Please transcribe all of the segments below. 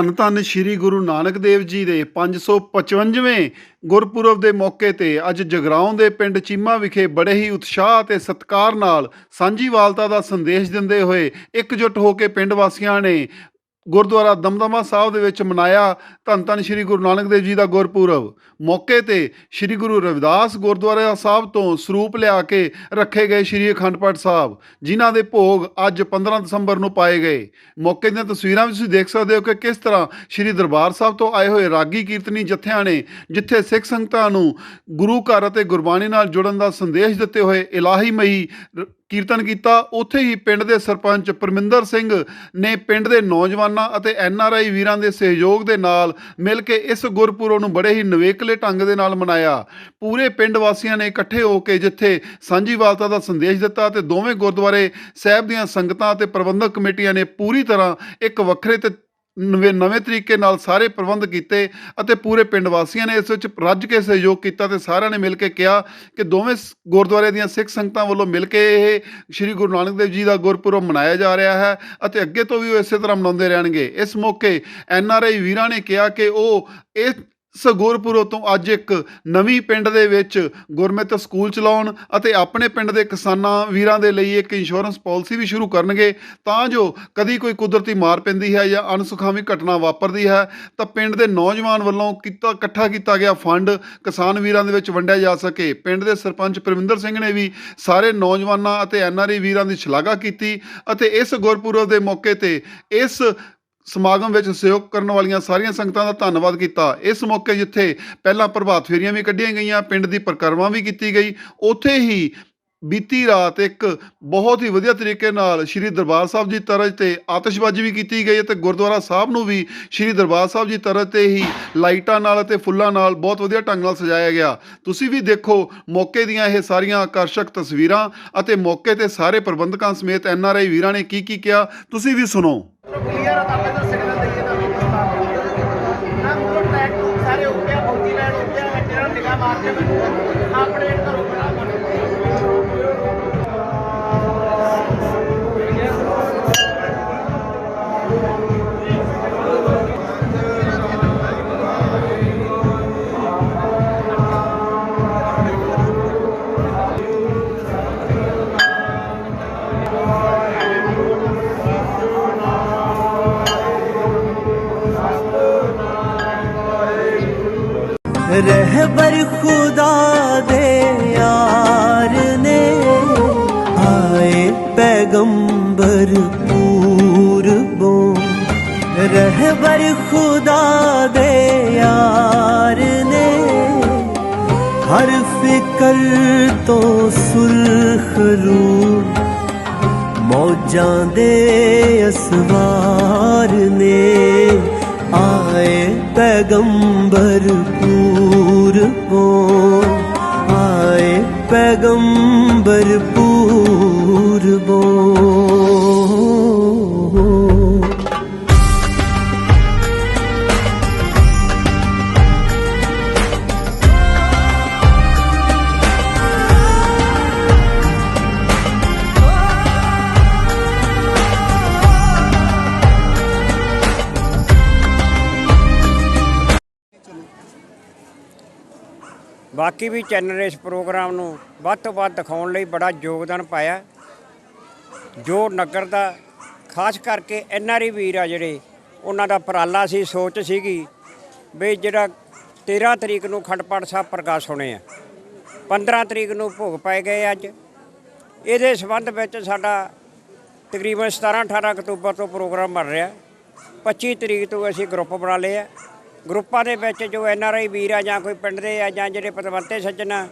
ਧੰਨ ਧੰਨ ਸ੍ਰੀ ਗੁਰੂ ਨਾਨਕ ਦੇਵ ਜੀ ਦੇ 555ਵੇਂ ਗੁਰਪੁਰਬ ਦੇ ਮੌਕੇ ਤੇ ਅੱਜ ਜਗਰਾਉਂ ਦੇ ਪਿੰਡ ਚੀਮਾ ਵਿਖੇ ਬੜੇ ਹੀ ਉਤਸ਼ਾਹ ਤੇ ਸਤਿਕਾਰ ਨਾਲ ਸਾਂਝੀਵਾਲਤਾ ਦਾ ਸੰਦੇਸ਼ ਦਿੰਦੇ ਹੋਏ ਇਕਜੁੱਟ ਹੋ ਕੇ ਪਿੰਡ ਵਾਸੀਆਂ ਨੇ ਗੁਰਦੁਆਰਾ ਦਮਦਮਾ ਸਾਹਿਬ ਦੇ ਵਿੱਚ ਮਨਾਇਆ। ਧੰਨ ਧੰਨ ਸ੍ਰੀ ਗੁਰੂ ਨਾਨਕ ਦੇਵ ਜੀ ਦਾ ਗੁਰਪੁਰਬ। ਮੌਕੇ ਤੇ ਸ੍ਰੀ ਗੁਰੂ ਰਵਿਦਾਸ ਗੁਰਦੁਆਰਾ ਸਾਹਿਬ ਤੋਂ ਸਰੂਪ ਲਿਆ ਕੇ ਰੱਖੇ ਗਏ ਸ੍ਰੀ ਅਖੰਡ ਪਾਠ ਸਾਹਿਬ, ਜਿਨ੍ਹਾਂ ਦੇ ਭੋਗ ਅੱਜ 15 ਦਸੰਬਰ ਨੂੰ ਪਾਏ ਗਏ। ਮੌਕੇ ਦੀਆਂ ਤਸਵੀਰਾਂ ਵੀ ਤੁਸੀਂ ਦੇਖ ਸਕਦੇ ਹੋ ਕਿ ਕਿਸ ਤਰ੍ਹਾਂ ਸ੍ਰੀ ਦਰਬਾਰ ਸਾਹਿਬ ਤੋਂ ਆਏ ਹੋਏ ਰਾਗੀ ਕੀਰਤਨੀ ਜਥਿਆਂ ਨੇ, ਜਿੱਥੇ ਸਿੱਖ ਸੰਗਤਾਂ ਨੂੰ ਗੁਰੂ ਘਰ ਅਤੇ ਗੁਰਬਾਣੀ ਨਾਲ ਜੁੜਨ ਦਾ ਸੰਦੇਸ਼ ਦਿੱਤੇ ਹੋਏ ਇਲਾਹੀ ਮਈ ਕੀਰਤਨ ਕੀਤਾ, ਉੱਥੇ ਹੀ ਪਿੰਡ ਦੇ ਸਰਪੰਚ ਪਰਮਿੰਦਰ ਸਿੰਘ ਨੇ ਪਿੰਡ ਦੇ ਨੌਜਵਾਨਾਂ ਅਤੇ ਐਨ ਆਰ ਆਈ ਵੀਰਾਂ ਦੇ ਸਹਿਯੋਗ ਦੇ ਨਾਲ ਮਿਲ ਕੇ ਇਸ ਗੁਰਪੁਰਬ ਨੂੰ ਬੜੇ ਹੀ ਨਵੇਕਲੇ ਢੰਗ ਦੇ ਨਾਲ ਮਨਾਇਆ। ਪੂਰੇ ਪਿੰਡ ਵਾਸੀਆਂ ਨੇ ਇਕੱਠੇ ਹੋ ਕੇ ਜਿੱਥੇ ਸਾਂਝੀਵਾਲਤਾ ਦਾ ਸੰਦੇਸ਼ ਦਿੱਤਾ ਤੇ ਦੋਵੇਂ ਗੁਰਦੁਆਰੇ ਸਾਹਿਬ ਦੀਆਂ ਸੰਗਤਾਂ ਤੇ ਪ੍ਰਬੰਧਕ ਕਮੇਟੀਆਂ ਨੇ ਪੂਰੀ ਤਰ੍ਹਾਂ ਇੱਕ ਵੱਖਰੇ ਤੇ ਨਵੇਂ ਨਵੇਂ ਤਰੀਕੇ ਨਾਲ ਸਾਰੇ ਪ੍ਰਬੰਧ ਕੀਤੇ ਅਤੇ ਪੂਰੇ ਪਿੰਡ ਵਾਸੀਆਂ ਨੇ ਇਸ ਵਿੱਚ ਰੱਜ ਕੇ ਸਹਿਯੋਗ ਕੀਤਾ ਤੇ ਸਾਰਿਆਂ ਨੇ ਮਿਲ ਕੇ ਕਿਹਾ ਕਿ ਦੋਵੇਂ ਸ- ਗੁਰਦੁਆਰੇ ਦੀਆਂ ਸਿੱਖ ਸੰਗਤਾਂ ਵੱਲੋਂ ਮਿਲ ਕੇ ਇਹ ਸ੍ਰੀ ਗੁਰੂ ਨਾਨਕ ਦੇਵ ਜੀ ਦਾ ਗੁਰਪੁਰਬ ਮਨਾਇਆ ਜਾ ਰਿਹਾ ਹੈ ਅਤੇ ਅੱਗੇ ਤੋਂ ਵੀ ਉਹ ਇਸੇ ਤਰ੍ਹਾਂ ਮਨਾਉਂਦੇ ਰਹਿਣਗੇ। ਇਸ ਮੌਕੇ ਐਨ ਆਰ ਆਈ ਵੀਰਾਂ ਨੇ ਕਿਹਾ ਕਿ ਉਹ ਇਸ ਗੁਰਪੁਰਬ ਤੋਂ ਅੱਜ ਇੱਕ ਨਵੀਂ ਪਿੰਡ ਦੇ ਵਿੱਚ ਗੁਰਮਿਤ ਸਕੂਲ ਚਲਾਉਣ ਅਤੇ ਆਪਣੇ ਪਿੰਡ ਦੇ ਕਿਸਾਨਾਂ ਵੀਰਾਂ ਦੇ ਲਈ ਇੱਕ ਇੰਸ਼ੋਰੈਂਸ ਪਾਲਿਸੀ ਵੀ ਸ਼ੁਰੂ ਕਰਨਗੇ, ਤਾਂ ਜੋ ਕਦੀ ਕੋਈ ਕੁਦਰਤੀ ਮਾਰ ਪੈਂਦੀ ਹੈ ਜਾਂ ਅਣਸੁਖਾਵੀ ਘਟਨਾ ਵਾਪਰਦੀ ਹੈ, ਤਾਂ ਪਿੰਡ ਦੇ ਨੌਜਵਾਨ ਵੱਲੋਂ ਕੀਤਾ, ਇਕੱਠਾ ਕੀਤਾ ਗਿਆ ਫੰਡ ਕਿਸਾਨ ਵੀਰਾਂ ਦੇ ਵਿੱਚ ਵੰਡਿਆ ਜਾ ਸਕੇ। ਪਿੰਡ ਦੇ ਸਰਪੰਚ ਪ੍ਰਵਿੰਦਰ ਸਿੰਘ ਨੇ ਵੀ ਸਾਰੇ ਨੌਜਵਾਨਾਂ ਅਤੇ ਐਨਆਰਆਈ ਵੀਰਾਂ ਦੀ ਸ਼ਲਾਘਾ ਕੀਤੀ ਅਤੇ ਇਸ ਗੁਰਪੁਰਬ ਦੇ ਮੌਕੇ ਤੇ ਇਸ ਸਮਾਗਮ ਵਿੱਚ ਸਹਿਯੋਗ ਕਰਨ ਵਾਲੀਆਂ ਸਾਰੀਆਂ ਸੰਗਤਾਂ ਦਾ ਧੰਨਵਾਦ ਕੀਤਾ। ਇਸ ਮੌਕੇ ਜਿੱਥੇ ਪਹਿਲਾਂ ਪ੍ਰਭਾਤ ਫੇਰੀਆਂ ਵੀ ਕੱਢੀਆਂ ਗਈਆਂ, ਪਿੰਡ ਦੀ ਪਰਿਕਰਮਾ ਵੀ ਕੀਤੀ ਗਈ, ਉੱਥੇ ਹੀ ਬੀਤੀ ਰਾਤ ਇੱਕ ਬਹੁਤ ਹੀ ਵਧੀਆ ਤਰੀਕੇ ਨਾਲ ਸ੍ਰੀ ਦਰਬਾਰ ਸਾਹਿਬ ਜੀ ਤਰਜ ਤੇ ਆਤਿਸ਼ਬਾਜ਼ੀ ਵੀ ਕੀਤੀ ਗਈ ਤੇ ਗੁਰਦੁਆਰਾ ਸਾਹਿਬ ਨੂੰ ਵੀ ਸ੍ਰੀ ਦਰਬਾਰ ਸਾਹਿਬ ਜੀ ਤਰਜ ਤੇ ਹੀ ਲਾਈਟਾਂ ਨਾਲ ਅਤੇ ਫੁੱਲਾਂ ਨਾਲ ਬਹੁਤ ਵਧੀਆ ਢੰਗ ਨਾਲ ਸਜਾਇਆ ਗਿਆ। ਤੁਸੀਂ ਵੀ ਦੇਖੋ ਮੌਕੇ ਦੀਆਂ ਇਹ ਸਾਰੀਆਂ ਆਕਰਸ਼ਕ ਤਸਵੀਰਾਂ ਅਤੇ ਮੌਕੇ ਤੇ ਸਾਰੇ ਪ੍ਰਬੰਧਕਾਂ ਸਮੇਤ ਐੱਨ ਆਰ ਆਈ ਵੀਰਾਂ ਨੇ ਕੀ ਕੀ ਕਿਹਾ, ਤੁਸੀਂ ਵੀ ਸੁਣੋ। ਆਪਣੇ ਘਰੋਂ ਖੁਦਾ ਦੇ ਯਾਰ ਨੇ ਆਏ ਪੈਗੰਬਰ ਪੂਰਬੋ। ਰਹਿਬਰ ਖੁਦਾ ਦੇ ਯਾਰ ਨੇ ਹਰ ਫਿਕਰ ਤੋਂ ਸੁਲਖ ਰੂ ਮੌਜਾਂ ਦੇ ਅਸਵਾਰ ਨੇ ਆਏ ਪੈਗੰਬਰ ਪੂਰ ਪੂਰਬੋਂ ਆਏ ਪੈਗੰਬਰ ਪੂਰਬੋਂ। ਬਾਕੀ ਵੀ ਚੈਨਲ ਇਸ ਪ੍ਰੋਗਰਾਮ ਨੂੰ ਵੱਧ ਤੋਂ ਵੱਧ ਦਿਖਾਉਣ ਲਈ ਬੜਾ ਯੋਗਦਾਨ ਪਾਇਆ। ਜੋ ਨਗਰ ਦਾ, ਖਾਸ ਕਰਕੇ ਐਨਆਰਈ ਵੀਰ ਆ ਜਿਹੜੇ, ਉਹਨਾਂ ਦਾ ਉਪਰਾਲਾ ਸੀ, ਸੋਚ ਸੀਗੀ ਵੀ ਜਿਹੜਾ 13 ਤਰੀਕ ਨੂੰ ਖੰਡਪਾਠ ਸਾਹਿਬ ਪ੍ਰਕਾਸ਼ ਹੋਣੇ ਆ। 15 ਤਰੀਕ ਨੂੰ ਭੋਗ ਪਾਏ ਗਏ ਅੱਜ। ਇਹਦੇ ਸੰਬੰਧ ਵਿੱਚ ਸਾਡਾ ਤਕਰੀਬਨ 17 18 ਅਕਤੂਬਰ ਤੋਂ ਪ੍ਰੋਗਰਾਮ ਬਣ ਰਿਹਾ। 25 ਤਰੀਕ ਤੋਂ ਅਸੀਂ ਗਰੁੱਪ ਬਣਾ ਲਏ ਆ। ਗਰੁੱਪਾਂ ਦੇ ਵਿੱਚ ਜੋ ਐਨ ਆਰ ਆਈ ਵੀਰ ਆ ਜਾਂ ਕੋਈ ਪਿੰਡ ਦੇ ਆ ਜਾਂ ਜਿਹੜੇ ਪਤਵੰਤੇ ਸੱਜਣ ਆ,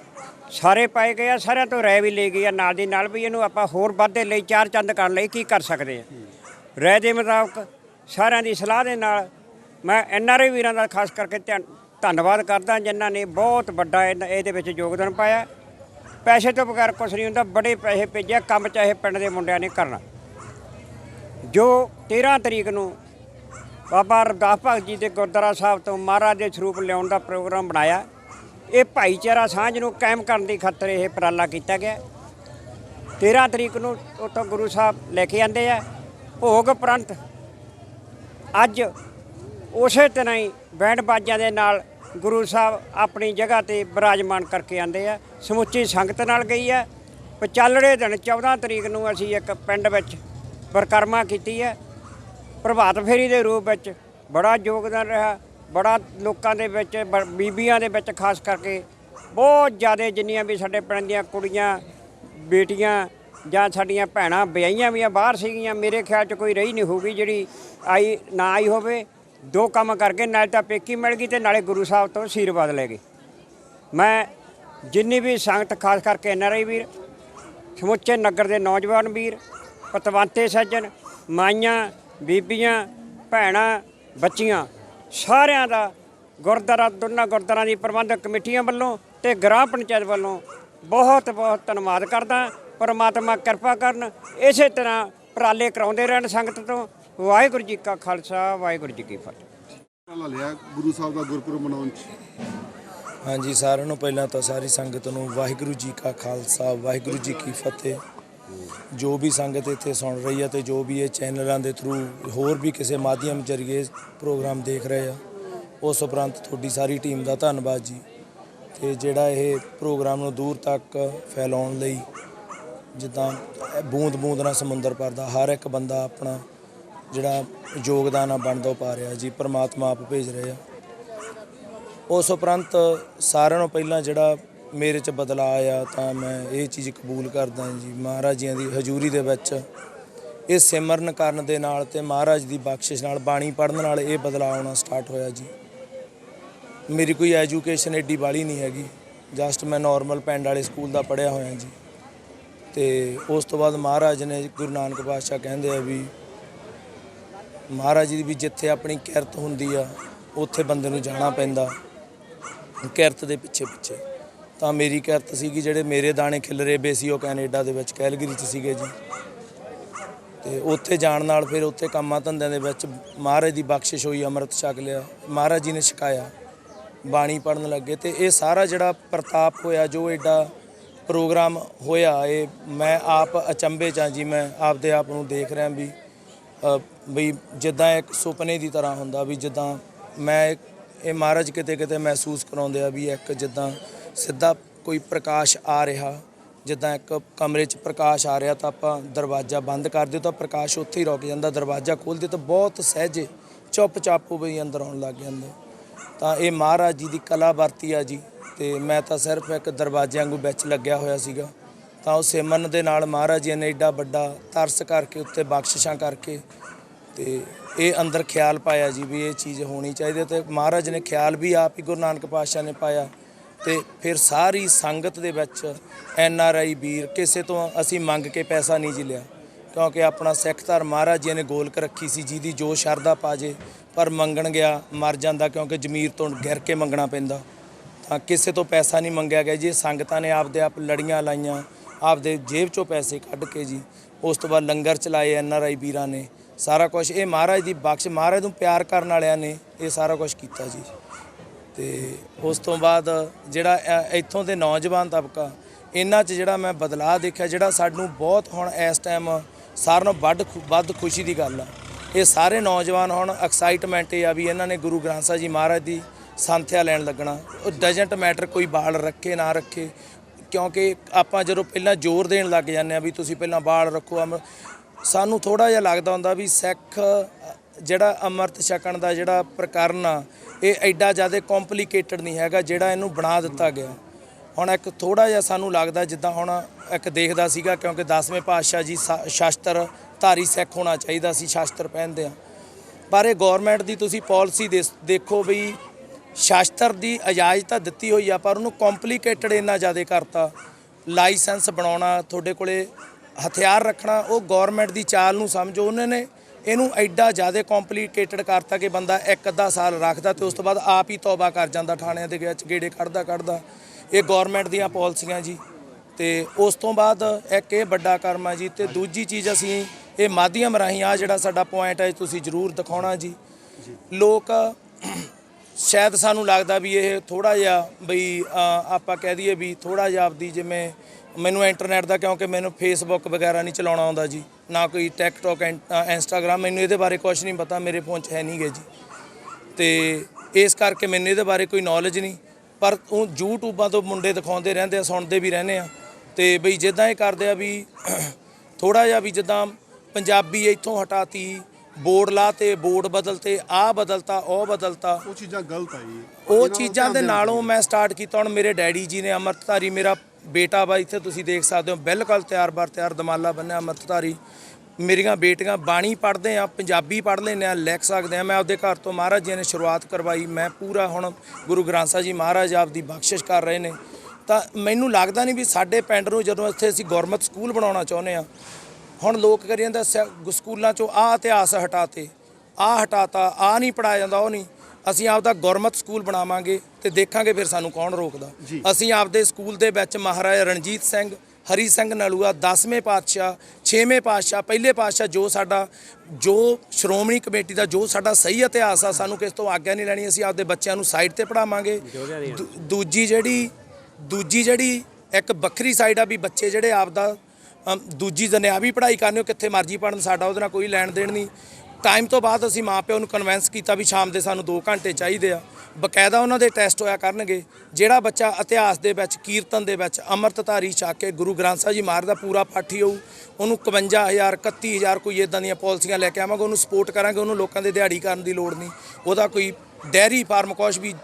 ਸਾਰੇ ਪਾਏ ਗਏ ਆ, ਸਾਰਿਆਂ ਤੋਂ ਰਾਏ ਵੀ ਲਈ ਗਈ ਆ ਨਾਲ ਦੀ ਨਾਲ ਵੀ ਇਹਨੂੰ ਆਪਾਂ ਹੋਰ ਵਾਧੇ ਲਈ, ਚਾਰ ਚੰਦ ਕਰਨ ਲਈ ਕੀ ਕਰ ਸਕਦੇ ਆ। ਰਾਏ ਦੇ ਮੁਤਾਬਕ ਸਾਰਿਆਂ ਦੀ ਸਲਾਹ ਦੇ ਨਾਲ ਮੈਂ ਐਨ ਆਰ ਆਈ ਵੀਰਾਂ ਦਾ ਖਾਸ ਕਰਕੇ ਧੰਨ- ਧੰਨਵਾਦ ਕਰਦਾ ਜਿਨ੍ਹਾਂ ਨੇ ਬਹੁਤ ਵੱਡਾ ਇਹਨ- ਇਹਦੇ ਵਿੱਚ ਯੋਗਦਾਨ ਪਾਇਆ। ਪੈਸੇ ਤੋਂ ਬਗੈਰ ਕੁਛ ਨਹੀਂ ਹੁੰਦਾ, ਬੜੇ ਪੈਸੇ ਭੇਜਿਆ, ਕੰਮ ਚਾਹੇ ਪਿੰਡ ਦੇ ਮੁੰਡਿਆਂ ਨੇ ਕਰਨਾ। ਜੋ 13 ਤਰੀਕ ਨੂੰ ਬਾਬਾ ਰਵਿਦਾਸ ਭਗਤ ਜੀ ਦੇ ਗੁਰਦੁਆਰਾ ਸਾਹਿਬ ਤੋਂ ਮਹਾਰਾਜ ਦੇ ਸਰੂਪ ਲਿਆਉਣ ਦਾ ਪ੍ਰੋਗਰਾਮ ਬਣਾਇਆ। ਇਹ ਭਾਈਚਾਰਾ ਸਾਂਝ ਨੂੰ ਕਾਇਮ ਕਰਨ ਦੀ ਖਾਤਰ ਇਹ ਉਪਰਾਲਾ ਕੀਤਾ ਗਿਆ। 13 ਤਰੀਕ ਨੂੰ ਉੱਥੋਂ ਗੁਰੂ ਸਾਹਿਬ ਲੈ ਕੇ ਆਂਦੇ ਆ। ਭੋਗ ਉਪਰੰਤ ਅੱਜ ਉਸੇ ਤਰ੍ਹਾਂ ਹੀ ਬੈਂਡ ਬਾਜਿਆਂ ਦੇ ਨਾਲ ਗੁਰੂ ਸਾਹਿਬ ਆਪਣੀ ਜਗ੍ਹਾ ਤੇ ਬਿਰਾਜਮਾਨ ਕਰਕੇ ਆਂਦੇ ਆ। ਸਮੁੱਚੀ ਸੰਗਤ ਨਾਲ ਗਈ ਆ। ਪਚਾਲੜੇ ਦਿਨ 14 ਤਰੀਕ ਨੂੰ ਅਸੀਂ ਇੱਕ ਪਿੰਡ ਵਿੱਚ ਪਰਿਕਰਮਾ ਕੀਤੀ ਹੈ ਪ੍ਰਭਾਤ ਫੇਰੀ ਦੇ ਰੂਪ ਵਿੱਚ ਬੜਾ ਯੋਗਦਾਨ ਰਿਹਾ, ਬੜਾ ਲੋਕਾਂ ਦੇ ਵਿੱਚ, ਬ- ਬੀਬੀਆਂ ਦੇ ਵਿੱਚ ਖਾਸ ਕਰਕੇ ਬਹੁਤ ਜ਼ਿਆਦਾ ਜਿੰਨੀਆਂ ਵੀ ਸਾਡੇ ਪਿੰਡ ਦੀਆਂ ਕੁੜੀਆਂ, ਬੇਟੀਆਂ ਜਾਂ ਸਾਡੀਆਂ ਭੈਣਾਂ, ਵਿਆਹੀਆਂ ਵੀ ਬਾਹਰ ਸੀਗੀਆਂ, ਮੇਰੇ ਖਿਆਲ 'ਚ ਕੋਈ ਰਹੀ ਨਹੀਂ ਹੋਊਗੀ ਜਿਹੜੀ ਆਈ, ਨਾ ਆਈ ਹੋਵੇ, ਦੋ ਕੰਮ ਕਰਕੇ ਨਾਲੇ ਤਾਂ ਪੇਕੀ ਮਿਲ ਗਈ ਤੇ ਨਾਲੇ ਗੁਰੂ ਸਾਹਿਬ ਤੋਂ ਆਸ਼ੀਰਵਾਦ ਲੈ ਗਏ। ਮੈਂ ਜਿੰਨੀ ਵੀ ਸੰਗਤ ਖਾਸ ਕਰਕੇ ਐਨਆਰਆਈ ਵੀਰ, ਸਮੁੱਚੇ ਨਗਰ ਦੇ ਨੌਜਵਾਨ ਵੀਰ, ਪਤਵੰਤੇ ਸੱਜਣ, ਮਾਈਆਂ ਬੀਬੀਆਂ ਭੈਣਾਂ ਬੱਚੀਆਂ ਸਾਰਿਆਂ ਦਾ ਗੁਰਦੁਆਰਾ ਦੋਨਾਂ ਗੁਰਦੁਆਰਾਂ ਦੀ ਪ੍ਰਬੰਧਕ ਕਮੇਟੀਆਂ ਵੱਲੋਂ ਤੇ ਗ੍ਰਾਮ ਪੰਚਾਇਤ ਵੱਲੋਂ ਬਹੁਤ ਬਹੁਤ ਧੰਨਵਾਦ ਕਰਦਾ ਪਰਮਾਤਮਾ ਕਿਰਪਾ ਕਰਨ ਇਸੇ ਤਰ੍ਹਾਂ ਉਪਰਾਲੇ ਕਰਾਉਂਦੇ ਰਹਿਣ ਸੰਗਤ ਤੋਂ। ਵਾਹਿਗੁਰੂ ਜੀ ਕਾ ਖਾਲਸਾ ਵਾਹਿਗੁਰੂ ਜੀ ਕੀ ਫਤਿਹ। ਲਿਆ ਗੁਰੂ ਸਾਹਿਬ ਦਾ ਗੁਰਪੁਰਬ ਮਨਾਉਣ 'ਚ। ਹਾਂਜੀ ਸਾਰਿਆਂ ਨੂੰ ਪਹਿਲਾਂ ਤਾਂ ਸਾਰੀ ਸੰਗਤ ਨੂੰ ਵਾਹਿਗੁਰੂ ਜੀ ਕਾ ਖਾਲਸਾ ਵਾਹਿਗੁਰੂ ਜੀ ਕੀ ਫਤਿਹ। ਜੋ ਵੀ ਸੰਗਤ ਇੱਥੇ ਸੁਣ ਰਹੀ ਹੈ ਤੇ ਜੋ ਵੀ ਇਹ ਚੈਨਲਾਂ ਦੇ ਥਰੂ ਹੋਰ ਵੀ ਕਿਸੇ ਮਾਧਿਅਮ ਜਰੀਏ ਪ੍ਰੋਗਰਾਮ ਦੇਖ ਰਹੇ ਆ, ਉਸ ਉਪਰੰਤ ਤੁਹਾਡੀ ਸਾਰੀ ਟੀਮ ਦਾ ਧੰਨਵਾਦ ਜੀ। ਤੇ ਜਿਹੜਾ ਇਹ ਪ੍ਰੋਗਰਾਮ ਨੂੰ ਦੂਰ ਤੱਕ ਫੈਲਾਉਣ ਲਈ ਜਿੱਦਾਂ ਬੂੰਦ ਬੂੰਦ ਨਾਲ ਸਮੁੰਦਰ ਭਰਦਾ, ਹਰ ਇੱਕ ਬੰਦਾ ਆਪਣਾ ਜਿਹੜਾ ਯੋਗਦਾਨ ਆ ਬਣਦਾ ਪਾ ਰਿਹਾ ਜੀ, ਪ੍ਰਮਾਤਮਾ ਆਪ ਭੇਜ ਰਹੇ। ਆ ਉਸ ਉਪਰੰਤ ਸਾਰਿਆਂ ਨੂੰ ਪਹਿਲਾਂ ਜਿਹੜਾ ਮੇਰੇ 'ਚ ਬਦਲਾਅ ਆਇਆ ਤਾਂ ਮੈਂ ਇਹ ਚੀਜ਼ ਕਬੂਲ ਕਰਦਾ ਜੀ ਮਹਾਰਾਜ ਜੀਆਂ ਦੀ ਹਜ਼ੂਰੀ ਦੇ ਵਿੱਚ। ਇਹ ਸਿਮਰਨ ਕਰਨ ਦੇ ਨਾਲ ਤੇ ਮਹਾਰਾਜ ਦੀ ਬਖਸ਼ਿਸ਼ ਨਾਲ, ਬਾਣੀ ਪੜ੍ਹਨ ਨਾਲ ਇਹ ਬਦਲਾਅ ਆਉਣਾ ਸਟਾਰਟ ਹੋਇਆ ਜੀ। ਮੇਰੀ ਕੋਈ ਐਜੂਕੇਸ਼ਨ ਏਡੀ ਵਾਲੀ ਨਹੀਂ ਹੈਗੀ ਜਸਟ ਮੈਂ ਨਾਰਮਲ ਪਿੰਡ ਵਾਲੇ ਸਕੂਲ ਦਾ ਪੜ੍ਹਿਆ ਹੋਇਆ ਜੀ। ਤੇ ਉਸ ਤੋਂ ਬਾਅਦ ਮਹਾਰਾਜ ਨੇ ਗੁਰੂ ਨਾਨਕ ਪਾਤਸ਼ਾਹ ਕਹਿੰਦੇ ਆ ਵੀ, ਮਹਾਰਾਜ ਦੀ ਵੀ ਜਿੱਥੇ ਆਪਣੀ ਕਿਰਤ ਹੁੰਦੀ ਆ, ਉੱਥੇ ਬੰਦੇ ਨੂੰ ਜਾਣਾ ਪੈਂਦਾ, ਕਿਰਤ ਦੇ ਪਿੱਛੇ ਪਿੱਛੇ ਤਾਂ ਮੇਰੀ ਕਿਰਤ ਸੀਗੀ ਜਿਹੜੇ ਮੇਰੇ ਦਾਣੇ ਖਿਲਰੇ ਬੇਸੀ ਉਹ ਕੈਨੇਡਾ ਦੇ ਵਿੱਚ ਕੈਲਗਰੀ 'ਚ ਸੀਗੇ ਜੀ। ਤੇ ਉੱਥੇ ਜਾਣ ਨਾਲ ਫਿਰ ਉੱਥੇ ਕੰਮਾਂ ਧੰਦਿਆਂ ਦੇ ਵਿੱਚ ਮਹਾਰਾਜ ਦੀ ਬਖਸ਼ਿਸ਼ ਹੋਈ ਅੰਮ੍ਰਿਤ ਛਕ ਲਿਆ। ਮਹਾਰਾਜ ਜੀ ਨੇ ਛਕਾਇਆ, ਬਾਣੀ ਪੜਨ ਲੱਗੇ ਤੇ ਇਹ ਸਾਰਾ ਜਿਹੜਾ ਪ੍ਰਤਾਪ ਹੋਇਆ, ਜੋ ਐਡਾ ਪ੍ਰੋਗਰਾਮ ਹੋਇਆ, ਇਹ ਮੈਂ ਆਪ ਅਚੰਭੇ ਚ ਜੀ, ਮੈਂ ਆਪਦੇ ਆਪ ਨੂੰ ਦੇਖ ਰਿਹਾ ਵੀ ਵੀ ਜਿੱਦਾਂ ਇੱਕ ਸੁਪਨੇ ਦੀ ਤਰ੍ਹਾਂ ਹੁੰਦਾ ਵੀ ਜਿੱਦਾਂ ਮੈਂ ਇਹ ਮਹਾਰਾਜ ਕਿਤੇ ਕਿਤੇ ਮਹਿਸੂਸ ਕਰਾਉਂਦੇ ਆ ਵੀ ਇੱਕ ਜਿੱਦਾਂ ਸਿੱਧਾ ਕੋਈ ਪ੍ਰਕਾਸ਼ ਆ ਰਿਹਾ, ਜਿੱਦਾਂ ਇੱਕ ਕਮਰੇ 'ਚ ਪ੍ਰਕਾਸ਼ ਆ ਰਿਹਾ ਤਾਂ ਆਪਾਂ ਦਰਵਾਜ਼ਾ ਬੰਦ ਕਰ ਦਿਓ ਤਾਂ ਪ੍ਰਕਾਸ਼ ਉੱਥੇ ਹੀ ਰੁਕ ਜਾਂਦਾ, ਦਰਵਾਜ਼ਾ ਖੋਲ੍ਹ ਦਿਓ ਤਾਂ ਬਹੁਤ ਸਹਿਜੇ ਚੁੱਪ ਚਾਪ ਵੀ ਅੰਦਰ ਆਉਣ ਲੱਗ ਜਾਂਦਾ। ਤਾਂ ਇਹ ਮਹਾਰਾਜ ਜੀ ਦੀ ਕਲਾ ਵਰਤੀ ਆ ਜੀ, ਤੇ ਮੈਂ ਤਾਂ ਸਿਰਫ ਇੱਕ ਦਰਵਾਜ਼ੇ ਵਾਂਗੂ ਵਿੱਚ ਲੱਗਿਆ ਹੋਇਆ ਸੀਗਾ। ਤਾਂ ਉਹ ਸਿਮਨ ਦੇ ਨਾਲ ਮਹਾਰਾਜ ਜੀ ਨੇ ਏਡਾ ਵੱਡਾ ਤਰਸ ਕਰਕੇ ਉੱਤੇ ਬਖਸ਼ਿਸ਼ਾਂ ਕਰਕੇ ਤੇ ਇਹ ਅੰਦਰ ਖਿਆਲ ਪਾਇਆ ਜੀ ਵੀ ਇਹ ਚੀਜ਼ ਹੋਣੀ ਚਾਹੀਦੀ ਹੈ ਤੇ ਮਹਾਰਾਜ ਨੇ ਖਿਆਲ ਵੀ ਆਪ ਹੀ ਗੁਰੂ ਨਾਨਕ ਪਾਤਸ਼ਾਹ ਨੇ ਪਾਇਆ। ਤੇ ਫਿਰ ਸਾਰੀ ਸੰਗਤ ਦੇ ਵਿੱਚ ਐਨ ਆਰ ਆਈ ਵੀਰ ਕਿਸੇ ਤੋਂ ਅਸੀਂ ਮੰਗ ਕੇ ਪੈਸਾ ਨਹੀਂ ਜੀ ਲਿਆ। ਕਿਉਂਕਿ ਆਪਣਾ ਸਿੱਖ ਧਰਮ ਮਹਾਰਾਜ ਜੀ ਨੇ ਗੋਲਕ ਰੱਖੀ ਸੀ, ਜਿਹਦੀ ਜੋ ਸ਼ਰਧਾ ਪਾਜੇ ਪਰ ਮੰਗਣ ਗਿਆ, ਮਰ ਜਾਂਦਾ ਕਿਉਂਕਿ ਜ਼ਮੀਰ ਤੋਂ ਗਿਰ ਕੇ ਮੰਗਣਾ ਪੈਂਦਾ। ਤਾਂ ਕਿਸੇ ਤੋਂ ਪੈਸਾ ਨਹੀਂ ਮੰਗਿਆ ਗਿਆ ਜੀ, ਸੰਗਤਾਂ ਨੇ ਆਪਦੇ ਆਪ ਲੜੀਆਂ ਲਾਈਆਂ, ਆਪਦੇ ਜੇਬ ਚੋਂ ਪੈਸੇ ਕੱਢ ਕੇ ਜੀ, ਉਸ ਤੋਂ ਬਾਅਦ ਲੰਗਰ ਚਲਾਏ ਐਨ ਆਰ ਆਈ ਵੀਰਾਂ ਨੇ। ਸਾਰਾ ਕੁਝ ਇਹ ਮਹਾਰਾਜ ਦੀ ਬਖਸ਼, ਮਹਾਰਾਜ ਨੂੰ ਪਿਆਰ ਕਰਨ ਵਾਲਿਆਂ ਨੇ ਇਹ ਸਾਰਾ ਕੁਝ ਕੀਤਾ ਜੀ। ਤੇ ਉਸ ਤੋਂ ਬਾਅਦ ਜਿਹੜਾ ਇੱਥੋਂ ਦੇ ਨੌਜਵਾਨ ਤਬਕਾ, ਇਹਨਾਂ 'ਚ ਜਿਹੜਾ ਮੈਂ ਬਦਲਾਅ ਦੇਖਿਆ, ਜਿਹੜਾ ਸਾਨੂੰ ਬਹੁਤ ਹੁਣ ਇਸ ਟਾਈਮ ਸਾਰਿਆਂ ਨੂੰ ਵੱਧ ਖੁ- ਵੱਧ ਖੁਸ਼ੀ ਦੀ ਗੱਲ ਆ। ਇਹ ਸਾਰੇ ਨੌਜਵਾਨ ਹੁਣ ਐਕਸਾਈਟਮੈਂਟ ਇਹ ਆ ਵੀ ਇਹਨਾਂ ਨੇ ਗੁਰੂ ਗ੍ਰੰਥ ਸਾਹਿਬ ਜੀ ਮਹਾਰਾਜ ਦੀ ਸੰਥਿਆ ਲੈਣ ਲੱਗਣਾ। ਉਹ ਡਜਨਟ ਮੈਟਰ ਕੋਈ ਬਾਲ ਰੱਖੇ, ਨਾ ਰੱਖੇ, ਕਿਉਂਕਿ ਆਪਾਂ ਜਦੋਂ ਪਹਿਲਾਂ ਜ਼ੋਰ ਦੇਣ ਲੱਗ ਜਾਂਦੇ ਆ ਵੀ ਤੁਸੀਂ ਪਹਿਲਾਂ ਬਾਲ ਰੱਖੋ, ਅਮ- ਸਾਨੂੰ ਥੋੜਾ ਜਿਹਾ ਲੱਗਦਾ ਹੁੰਦਾ ਵੀ ਸਿੱਖ ਜਿਹੜਾ ਅੰਮ੍ਰਿਤ ਛਕਣ ਦਾ ਜਿਹੜਾ ਪ੍ਰਕਰਨ ਆ, ਇਹ ਐਡਾ ਜ਼ਿਆਦਾ ਕੰਪਲਿਕੇਟਡ ਨਹੀਂ ਹੈਗਾ ਜਿਹੜਾ ਇਹਨੂੰ ਬਣਾ ਦਿੱਤਾ ਗਿਆ। ਹੁਣ ਇੱਕ ਥੋੜਾ ਜਿਹਾ ਸਾਨੂੰ ਲੱਗਦਾ ਜਿੱਦਾਂ ਹੁਣ ਇੱਕ ਦੇਖਦਾ ਸੀਗਾ ਕਿਉਂਕਿ 10ਵੇਂ ਪਾਤਸ਼ਾਹ ਜੀ ਸ਼ਾ- ਸ਼ਾਸਤਰ ਧਾਰੀ ਸਿੱਖ ਹੋਣਾ ਚਾਹੀਦਾ ਸੀ, ਸ਼ਾਸਤਰ ਪਹਿਨਦੇ ਆ। ਪਰ ਇਹ ਗਵਰਨਮੈਂਟ ਦੀ ਤੁਸੀਂ ਪਾਲਿਸੀ ਦੇਖੋ ਵੀ ਸ਼ਾਸਤਰ ਦੀ ਇਜਾਜ਼ਤ ਤਾਂ ਦਿੱਤੀ ਹੋਈ ਆ, ਪਰ ਉਹਨੂੰ ਕੰਪਲਿਕੇਟਡ ਇੰਨਾ ਜ਼ਿਆਦਾ ਕਰਤਾ। ਲਾਇਸੈਂਸ ਬਣਾਉਣਾ, ਤੁਹਾਡੇ ਕੋਲੇ ਹਥਿਆਰ ਰੱਖਣਾ, ਉਹ ਗਵਰਨਮੈਂਟ ਦੀ ਚਾਲ ਨੂੰ ਸਮਝੋ। ਉਹਨਾਂ ਨੇ ਇਹਨੂੰ ਐਡਾ ਜ਼ਿਆਦਾ ਕੰਪਲਿਕੇਟਡ ਕਰਤਾ ਕਿ ਬੰਦਾ ਇੱਕ ਅੱਧਾ ਸਾਲ ਰੱਖਦਾ ਤੇ ਉਸ ਤੋਂ ਬਾਅਦ ਆਪ ਹੀ ਤੌਬਾ ਕਰ ਜਾਂਦਾ ਥਾਣਿਆਂ ਦੇ ਵਿੱਚ, ਗੇੜੇ ਕੱਢਦਾ ਕੱਢਦਾ। ਇਹ ਗਵਰਨਮੈਂਟ ਦੀਆਂ ਪਾਲਿਸੀਆਂ ਜੀ। ਤੇ ਉਸ ਤੋਂ ਬਾਅਦ ਇੱਕ ਇਹ ਵੱਡਾ ਕਰਮ ਆ ਜੀ ਤੇ ਦੂਜੀ ਚੀਜ਼ ਅਸੀਂ ਇਹ ਮਾਧਿਅਮ ਰਾਹੀਂ ਆ ਜਿਹੜਾ ਸਾਡਾ ਪੁਆਇੰਟ ਹੈ ਤੁਸੀਂ ਜ਼ਰੂਰ ਦਿਖਾਉਣਾ ਜੀ। ਲੋਕ ਸ਼ਾਇਦ ਸਾਨੂੰ ਲੱਗਦਾ ਵੀ ਇਹ ਥੋੜਾ ਜਿਹਾ ਬਈ ਆਪਾਂ ਕਹਿ ਦਈਏ ਵੀ ਥੋੜਾ ਜਿਹਾ ਆਪਦੀ ਜਿਵੇਂ ਮੈਨੂੰ ਇੰਟਰਨੈਟ ਦਾ ਕਿਉਂਕਿ ਮੈਨੂੰ ਫੇਸਬੁੱਕ ਵਗੈਰਾ ਨਹੀਂ ਚਲਾਉਣਾ ਆਉਂਦਾ ਜੀ ਨਾ ਕੋਈ ਟਿਕਟੋਕ ਇੰਸਟਾਗ੍ਰਾਮ ਮੈਨੂੰ ਇਹਦੇ ਬਾਰੇ ਕੁਝ ਨਹੀਂ ਪਤਾ ਮੇਰੇ ਫੋਨ 'ਚ ਹੈ ਨਹੀਂਗੇ ਜੀ। ਤੇ ਇਸ ਕਰਕੇ ਮੈਨੂੰ ਇਹਦੇ ਬਾਰੇ ਕੋਈ ਨੌਲੇਜ ਨਹੀਂ। ਪਰ ਉਹ ਯੂਟਿਊਬਾਂ ਤੋਂ ਮੁੰਡੇ ਦਿਖਾਉਂਦੇ ਰਹਿੰਦੇ ਆ ਸੁਣਦੇ ਵੀ ਰਹਿੰਦੇ ਆ। ਤੇ ਬਈ ਜਿੱਦਾਂ ਇਹ ਕਰਦੇ ਆ ਵੀ ਥੋੜਾ ਜਿਹਾ ਵੀ ਜਿੱਦਾਂ ਪੰਜਾਬੀ ਇੱਥੋਂ ਹਟਾਤੀ ਬੋਰਡ ਲਾ ਤੇ ਬੋਰਡ ਬਦਲਤੇ ਆ ਬਦਲਤਾ ਉਹ ਬਦਲਤਾ। ਉਹ ਚੀਜ਼ਾਂ ਗਲਤ ਆ ਜੀ। ਉਹ ਚੀਜ਼ਾਂ ਦੇ ਨਾਲੋਂ ਮੈਂ ਸਟਾਰਟ ਕੀਤਾ ਹੁਣ ਮੇਰੇ ਡੈਡੀ ਜੀ ਨੇ ਅੰਮ੍ਰਿਤਧਾਰੀ ਮੇਰਾ ਬੇਟਾ ਵਾ, ਇੱਥੇ ਤੁਸੀਂ ਦੇਖ ਸਕਦੇ ਹੋ, ਬਿਲਕੁਲ ਤਿਆਰ ਬਰ ਤਿਆਰ ਦਮਾਲਾ ਬੰਨਿਆ ਅੰਮ੍ਰਿਤਧਾਰੀ ਮੇਰੀਆਂ ਬੇਟੀਆਂ ਬਾਣੀ ਪੜ੍ਹਦੇ ਆ, ਪੰਜਾਬੀ ਪੜ੍ਹ ਲੈਂਦੇ ਆ, ਲਿਖ ਸਕਦੇ ਆ। ਮੈਂ ਆਪਦੇ ਘਰ ਤੋਂ ਮਹਾਰਾਜ ਜੀ ਨੇ ਸ਼ੁਰੂਆਤ ਕਰਵਾਈ। ਮੈਂ ਪੂਰਾ ਹੁਣ ਗੁਰੂ ਗ੍ਰੰਥ ਸਾਹਿਬ ਜੀ ਮਹਾਰਾਜ ਆਪ ਦੀ ਬਖਸ਼ਿਸ਼ ਕਰ ਰਹੇ ਨੇ। ਤਾਂ ਮੈਨੂੰ ਲੱਗਦਾ ਨਹੀਂ ਵੀ ਸਾਡੇ ਪਿੰਡ ਨੂੰ ਜਦੋਂ ਇੱਥੇ ਅਸੀਂ ਗੌਰਮੈਂਟ ਸਕੂਲ ਬਣਾਉਣਾ ਚਾਹੁੰਦੇ ਆ, ਹੁਣ ਲੋਕ ਕਰੀ ਜਾਂਦੇ ਸ- ਸਕੂਲਾਂ ਚੋਂ ਆਹ ਇਤਿਹਾਸ ਹਟਾਤੇ, ਆਹ ਹਟਾਤਾ, ਆਹ ਨਹੀਂ ਪੜਾਇਆ ਜਾਂਦਾ, ਉਹ ਨਹੀਂ। ਅਸੀਂ ਆਪਦਾ ਗੁਰਮਤ ਸਕੂਲ ਬਣਾਵਾਂਗੇ ਤੇ ਦੇਖਾਂਗੇ ਫਿਰ ਸਾਨੂੰ ਕੌਣ ਰੋਕਦਾ। ਅਸੀਂ ਆਪਦੇ ਸਕੂਲ ਦੇ ਵਿੱਚ ਮਹਾਰਾਜਾ ਰਣਜੀਤ ਸਿੰਘ ਹਰੀ ਸਿੰਘ ਨਲੂਆ 10ਵੇਂ ਪਾਤਸ਼ਾਹ 6ਵੇਂ ਪਾਤਸ਼ਾਹ ਪਹਿਲੇ ਪਾਤਸ਼ਾਹ ਜੋ ਸਾਡਾ ਜੋ ਸ਼੍ਰੋਮਣੀ ਕਮੇਟੀ ਦਾ ਜੋ ਸਾਡਾ ਸਹੀ ਇਤਿਹਾਸ ਆ ਸਾਨੂੰ ਕਿਸ ਤੋਂ ਆਗਿਆ ਨਹੀਂ ਲੈਣੀ ਅਸੀਂ ਆਪਦੇ ਬੱਚਿਆਂ ਨੂੰ ਸਾਈਡ ਤੇ ਪੜਾਵਾਂਗੇ ਦੂਜੀ ਜਿਹੜੀ ਦੂਜੀ ਜਿਹੜੀ ਇੱਕ ਵੱਖਰੀ ਸਾਈਡ ਆ ਵੀ ਬੱਚੇ ਜਿਹੜੇ ਆਪਦਾ ਦੂਜੀ ਦੁਨਿਆਵੀ ਪੜ੍ਹਾਈ ਕਰਨੀ ਉਹ ਕਿੱਥੇ ਮਰਜ਼ੀ ਪੜਨ ਸਾਡਾ ਉਹਦੇ ਨਾਲ ਕੋਈ ਲੈਣ ਦੇਣ ਨਹੀਂ। ਟਾਈਮ ਤੋਂ ਬਾਅਦ ਅਸੀਂ ਮਾਪਿਆਂ ਨੂੰ ਕਨਵਿੰਸ ਕੀਤਾ ਵੀ ਸ਼ਾਮ ਦੇ ਸਾਨੂੰ 2 ਘੰਟੇ ਚਾਹੀਦੇ ਆ। ਬਕਾਇਦਾ ਉਹਨਾਂ ਦੇ ਟੈਸਟ ਹੋਇਆ ਕਰਨਗੇ। ਜਿਹੜਾ ਬੱਚਾ ਇਤਿਹਾਸ ਦੇ ਵਿੱਚ, ਕੀਰਤਨ ਦੇ ਵਿੱਚ, ਅੰਮ੍ਰਿਤਧਾਰੀ ਛਕ ਕੇ ਗੁਰੂ ਗ੍ਰੰਥ ਸਾਹਿਬ ਜੀ ਮਹਾਰਾਜ ਦਾ ਪੂਰਾ ਪਾਠੀ ਹੋਊ, ਉਹਨੂੰ 51000 31000 ਕੋਈ ਇਦਾਂ ਦੀਆਂ ਪਾਲਿਸੀਆਂ ਲੈ ਕੇ ਆਵਾਂਗੇ, ਉਹਨੂੰ ਸਪੋਰਟ ਕਰਾਂਗੇ, ਉਹਨੂੰ ਲੋਕਾਂ ਦੇ ਦਿਹਾੜੀ ਕਰਨ ਦੀ ਲੋੜ ਨਹੀਂ। ਉਹਦਾ ਕੋਈ ਡੈਰੀ ਫਾਰਮ ਕੁਛ ਵੀ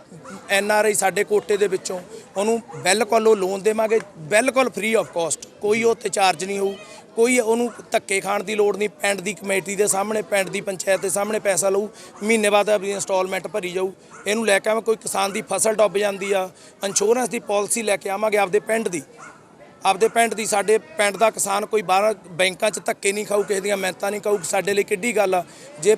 ਐਨ ਆਰ ਆਈ ਸਾਡੇ ਕੋਟੇ ਦੇ ਵਿੱਚੋਂ, ਉਹਨੂੰ ਬਿਲਕੁਲ ਉਹ ਲੋਨ ਦੇਵਾਂਗੇ, ਬਿਲਕੁਲ ਫ੍ਰੀ ਆਫ ਕਾਸਟ ਕੋਈ ਉਹ ਤੇ ਚਾਰਜ ਨਹੀਂ ਹੋਊ, ਕੋਈ ਉਹਨੂੰ ਧੱਕੇ ਖਾਣ ਦੀ ਲੋੜ ਨਹੀਂ, ਪਿੰਡ ਦੀ ਕਮੇਟੀ ਦੇ ਸਾਹਮਣੇ, ਪਿੰਡ ਦੀ ਪੰਚਾਇਤ ਦੇ ਸਾਹਮਣੇ ਪੈਸਾ ਲਊ, ਮਹੀਨੇ ਬਾਅਦ ਆਪਣੀ ਇੰਸਟਾਲਮੈਂਟ ਭਰੀ ਜਾਊ, ਇਹਨੂੰ ਲੈ ਕੇ ਆਵਾਂ, ਕੋਈ ਕਿਸਾਨ ਦੀ ਫਸਲ ਡੁੱਬ ਜਾਂਦੀ ਆ ਇੰਸ਼ੋਰੈਂਸ ਦੀ ਪਾਲਿਸੀ ਲੈ ਕੇ ਆਵਾਂਗੇ ਆਪਦੇ ਪਿੰਡ ਦੀ। ਆਪਦੇ ਪਿੰਡ ਦੀ ਸਾਡੇ ਪਿੰਡ ਦਾ ਕਿਸਾਨ ਕੋਈ ਬਾਹਰ ਬੈਂਕਾਂ 'ਚ ਧੱਕੇ ਨਹੀਂ ਖਾਊ ਕਿਸੇ ਦੀਆਂ ਮਿਹਨਤਾਂ ਨਹੀਂ ਖਾਊ ਸਾਡੇ ਲਈ ਕਿੱਡੀ ਗੱਲ ਆ। ਜੇ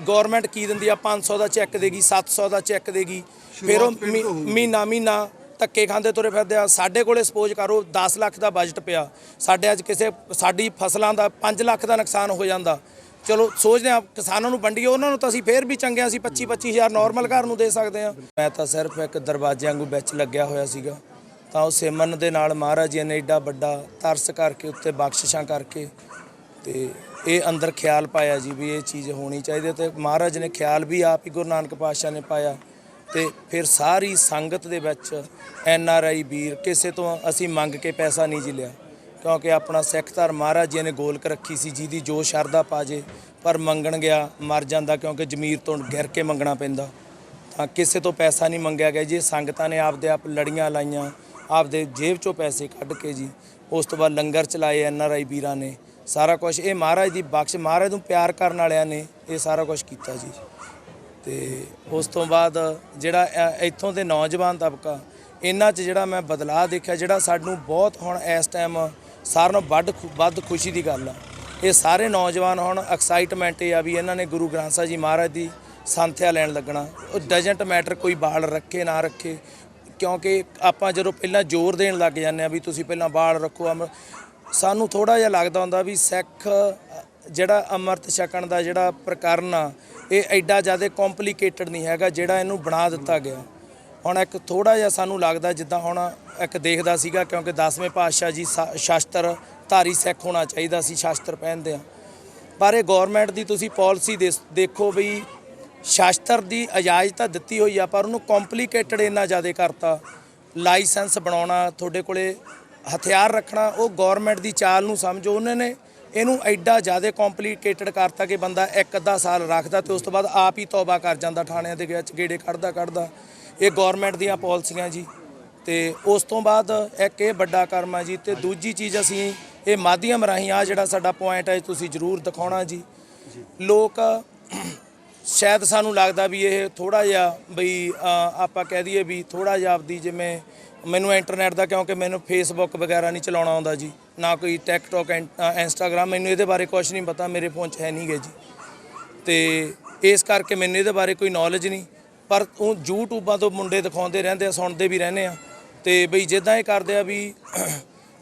ਗਵਰਨਮੈਟ ਕੀ ਦਿੰਦੀ ਆ 500 ਦਾ ਚੈੱਕ ਦੇਗੀ 700 ਦਾ ਚੈੱਕ ਦੇਗੀ ਫਿਰ ਉਹ। ਮਹੀਨਾ ਮਹੀਨਾ ਧੱਕੇ ਖਾਂਦੇ ਤੁਰੇ ਫਿਰਦੇ ਆ। ਸਾਡੇ ਕੋਲੇ ਸਪੋਜ਼ ਕਰੋ 10 ਲੱਖ ਦਾ ਬਜਟ ਪਿਆ। ਸਾਡੇ ਅੱਜ ਕਿਸੇ ਸਾਡੀ ਫਸਲਾਂ ਦਾ 5 ਲੱਖ ਦਾ ਨੁਕਸਾਨ ਹੋ ਜਾਂਦਾ। ਚਲੋ ਸੋਚਦੇ ਆ ਕਿਸਾਨਾਂ ਨੂੰ ਵੰਡੀਏ ਉਹਨਾਂ ਨੂੰ ਤਾਂ ਅਸੀਂ ਫੇਰ ਵੀ ਚੰਗੇ ਅਸੀਂ 25 25000 ਨਾਰਮਲ ਘਰ ਨੂੰ ਦੇ ਸਕਦੇ ਆ। ਮੈਂ ਤਾਂ ਸਿਰਫ ਇੱਕ ਦਰਵਾਜ਼ੇ ਵਾਂਗੂ ਵਿੱਚ ਲੱਗਿਆ ਹੋਇਆ ਸੀਗਾ। ਤਾਂ ਉਹ ਸਿਮਰਨ ਦੇ ਨਾਲ ਮਹਾਰਾਜ ਜੀ ਨੇ ਏਡਾ ਵੱਡਾ ਤਰਸ ਕਰਕੇ ਉੱਤੇ ਬਖਸ਼ਿਸ਼ਾਂ ਕਰਕੇ ਤੇ ਇਹ ਅੰਦਰ ਖਿਆਲ ਪਾਇਆ ਜੀ ਵੀ ਇਹ ਚੀਜ਼ ਹੋਣੀ ਚਾਹੀਦੀ ਹੈ ਤੇ ਮਹਾਰਾਜ ਨੇ ਖਿਆਲ ਵੀ ਆਪ ਹੀ ਗੁਰੂ ਨਾਨਕ ਪਾਤਸ਼ਾਹ ਨੇ ਪਾਇਆ ਤੇ ਫਿਰ ਸਾਰੀ ਸੰਗਤ ਦੇ ਵਿੱਚ ਐਨ ਆਰ ਆਈ ਵੀਰ ਕਿਸੇ ਤੋਂ ਅਸੀਂ ਮੰਗ ਕੇ ਪੈਸਾ ਨਹੀਂ ਜੀ ਲਿਆ, ਕਿਉਂਕਿ ਆਪਣਾ ਸਿੱਖ ਧਰਮ ਮਹਾਰਾਜ ਜੀ ਨੇ ਗੋਲਕ ਰੱਖੀ ਸੀ ਜਿਹਦੀ ਜੋ ਸ਼ਰਧਾ ਪਾਜੇ ਪਰ ਮੰਗਣ ਗਿਆ, ਮਰ ਜਾਂਦਾ ਕਿਉਂਕਿ ਜ਼ਮੀਰ ਤੋਂ ਗਿਰ ਕੇ ਮੰਗਣਾ ਪੈਂਦਾ। ਤਾਂ ਕਿਸੇ ਤੋਂ ਪੈਸਾ ਨਹੀਂ ਮੰਗਿਆ ਗਿਆ ਜੀ, ਸੰਗਤਾਂ ਨੇ ਆਪਦੇ ਆਪ ਲੜੀਆਂ ਲਾਈਆਂ ਆਪਦੇ ਜੇਬ ਚੋਂ ਪੈਸੇ ਕੱਢ ਕੇ ਜੀ, ਉਸ ਤੋਂ ਬਾਅਦ ਲੰਗਰ ਚਲਾਏ ਐਨ ਆਰ ਆਈ ਵੀਰਾਂ ਨੇ, ਸਾਰਾ ਕੁਝ ਇਹ ਮਹਾਰਾਜ ਦੀ ਬਖਸ਼ ਮਹਾਰਾਜ ਨੂੰ ਪਿਆਰ ਕਰਨ ਵਾਲਿਆਂ ਨੇ ਇਹ ਸਾਰਾ ਕੁਝ ਕੀਤਾ ਜੀ। ਤੇ ਉਸ ਤੋਂ ਬਾਅਦ ਜਿਹੜਾ ਇੱਥੋਂ ਦੇ ਨੌਜਵਾਨ ਤਬਕਾ, ਇਹਨਾਂ 'ਚ ਜਿਹੜਾ ਮੈਂ ਬਦਲਾਅ ਦੇਖਿਆ, ਜਿਹੜਾ ਸਾਨੂੰ ਬਹੁਤ ਹੁਣ ਇਸ ਟਾਈਮ ਸਾਰਿਆਂ ਨੂੰ ਵੱਧ ਖੁ- ਵੱਧ ਖੁਸ਼ੀ ਦੀ ਗੱਲ ਆ। ਇਹ ਸਾਰੇ ਨੌਜਵਾਨ ਹੁਣ ਐਕਸਾਈਟਮੈਂਟ ਇਹ ਆ ਵੀ ਇਹਨਾਂ ਨੇ ਗੁਰੂ ਗ੍ਰੰਥ ਸਾਹਿਬ ਜੀ ਮਹਾਰਾਜ ਦੀ ਸੰਥਿਆ ਲੈਣ ਲੱਗਣਾ। ਉਹ ਡਜਨਟ ਮੈਟਰ ਕੋਈ ਬਾਲ ਰੱਖੇ, ਨਾ ਰੱਖੇ ਕਿਉਂਕਿ ਆਪਾਂ ਜਦੋਂ ਪਹਿਲਾਂ ਜ਼ੋਰ ਦੇਣ ਲੱਗ ਜਾਂਦੇ ਆ ਵੀ ਤੁਸੀਂ ਪਹਿਲਾਂ ਬਾਲ ਰੱਖੋ ਅਮਰ ਸਾਨੂੰ ਥੋੜਾ ਜਿਹਾ ਲੱਗਦਾ ਹੁੰਦਾ ਵੀ ਸਿੱਖ, ਜਿਹੜਾ ਅੰਮ੍ਰਿਤ ਛਕਣ ਦਾ ਜਿਹੜਾ ਪ੍ਰਕਰਨ ਆ, ਇਹ ਐਡਾ ਜ਼ਿਆਦਾ ਕੰਪਲਿਕੇਟਡ ਨਹੀਂ ਹੈਗਾ ਜਿਹੜਾ ਇਹਨੂੰ ਬਣਾ ਦਿੱਤਾ ਗਿਆ। ਹੁਣ ਇੱਕ ਥੋੜਾ ਜਿਹਾ ਸਾਨੂੰ ਲੱਗਦਾ ਜਿੱਦਾਂ ਹੁਣ ਇੱਕ ਦੇਖਦਾ ਸੀਗਾ ਕਿਉਂਕਿ 10ਵੇਂ ਪਾਤਸ਼ਾਹ ਜੀ ਸ਼ਾ- ਸ਼ਾਸਤਰ ਧਾਰੀ ਸਿੱਖ ਹੋਣਾ ਚਾਹੀਦਾ ਸੀ, ਸ਼ਾਸਤਰ ਪਹਿਨਦੇ ਆ। ਪਰ ਇਹ ਗਵਰਨਮੈਂਟ ਦੀ ਤੁਸੀਂ ਪਾਲਿਸੀ ਦੇਖੋ ਵੀ ਸ਼ਾਸਤਰ ਦੀ ਇਜਾਜ਼ਤ ਤਾਂ ਦਿੱਤੀ ਹੋਈ ਆ, ਪਰ ਉਹਨੂੰ ਕੰਪਲਿਕੇਟਡ ਇੰਨਾ ਜ਼ਿਆਦਾ ਕਰਤਾ। ਲਾਇਸੈਂਸ ਬਣਾਉਣਾ, ਤੁਹਾਡੇ ਕੋਲੇ ਹਥਿਆਰ ਰੱਖਣਾ, ਉਹ ਗਵਰਨਮੈਂਟ ਦੀ ਚਾਲ ਨੂੰ ਸਮਝੋ। ਉਹਨਾਂ ਨੇ ਇਹਨੂੰ ਐਡਾ ਜ਼ਿਆਦਾ ਕੰਪਲਿਕੇਟਡ ਕਰਤਾ ਕਿ ਬੰਦਾ ਇੱਕ ਅੱਧਾ ਸਾਲ ਰੱਖਦਾ ਤੇ ਉਸ ਤੋਂ ਬਾਅਦ ਆਪ ਹੀ ਤੌਬਾ ਕਰ ਜਾਂਦਾ, ਥਾਣਿਆਂ ਦੇ ਵਿੱਚ ਗੇੜੇ ਕੱਢਦਾ ਕੱਢਦਾ। ਇਹ ਗਵਰਨਮੈਂਟ ਦੀਆਂ ਪਾਲਿਸੀਆਂ ਜੀ। ਤੇ ਉਸ ਤੋਂ ਬਾਅਦ ਇੱਕ ਇਹ ਵੱਡਾ ਕਰਮ ਆ ਜੀ, ਤੇ ਦੂਜੀ ਚੀਜ਼ ਅਸੀਂ ਇਹ ਮਾਧਿਅਮ ਰਾਹੀਂ ਆ ਜਿਹੜਾ ਸਾਡਾ ਪੁਆਇੰਟ ਹੈ ਤੁਸੀਂ ਜ਼ਰੂਰ ਦਿਖਾਉਣਾ ਜੀ। ਲੋਕ ਸ਼ਾਇਦ ਸਾਨੂੰ ਲੱਗਦਾ ਵੀ ਇਹ ਥੋੜਾ ਜਿਹਾ ਬਈ ਆਪਾਂ ਕਹਿ ਦਈਏ ਵੀ ਥੋੜਾ ਜਿਹਾ ਆਪਦੀ ਜਿਵੇਂ ਮੈਨੂੰ ਇੰਟਰਨੈਟ ਦਾ ਕਿਉਂਕਿ ਮੈਨੂੰ ਫੇਸਬੁੱਕ ਵਗੈਰਾ ਨਹੀਂ ਚਲਾਉਣਾ ਆਉਂਦਾ ਜੀ, ਨਾ ਕੋਈ ਟਿਕਟੋਕ ਇੰਸਟਾਗ੍ਰam ਮੈਨੂੰ ਇਹਦੇ ਬਾਰੇ ਕੁਝ ਨਹੀਂ ਪਤਾ, ਮੇਰੇ ਫੋਨ 'ਚ ਹੈ ਨਹੀਂ ਗਏ ਜੀ। ਤੇ ਇਸ ਕਰਕੇ ਮੈਨੂੰ ਇਹਦੇ ਬਾਰੇ ਕੋਈ ਨੌਲੇਜ ਨਹੀਂ। ਪਰ ਉਹ ਯੂਟਿਊਬਾਂ ਤੋਂ ਮੁੰਡੇ ਦਿਖਾਉਂਦੇ ਰਹਿੰਦੇ ਆ, ਸੁਣਦੇ ਵੀ ਰਹਿੰਦੇ ਆ। ਤੇ ਬਈ ਜਿੱਦਾਂ ਇਹ ਕਰਦੇ ਆ ਵੀ